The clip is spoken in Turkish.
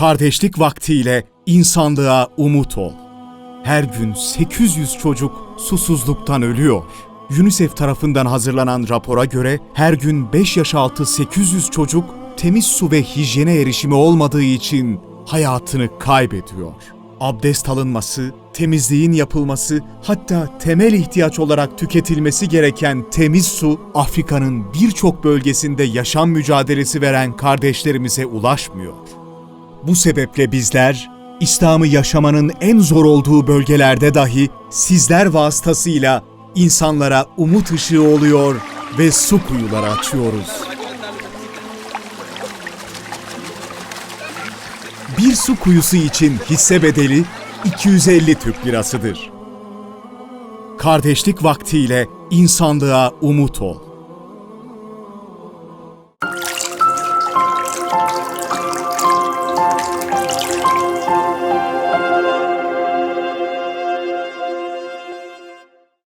Kardeşlik vaktiyle insanlığa umut ol. Her gün 800 çocuk susuzluktan ölüyor. UNICEF tarafından hazırlanan rapora göre her gün 5 yaş altı 800 çocuk temiz su ve hijyene erişimi olmadığı için hayatını kaybediyor. Abdest alınması, temizliğin yapılması, hatta temel ihtiyaç olarak tüketilmesi gereken temiz su Afrika'nın birçok bölgesinde yaşam mücadelesi veren kardeşlerimize ulaşmıyor. Bu sebeple bizler İslam'ı yaşamanın en zor olduğu bölgelerde dahi sizler vasıtasıyla insanlara umut ışığı oluyor ve su kuyuları açıyoruz. Bir su kuyusu için hisse bedeli 250 Türk lirasıdır. Kardeşlik vaktiyle insanlığa umut ol.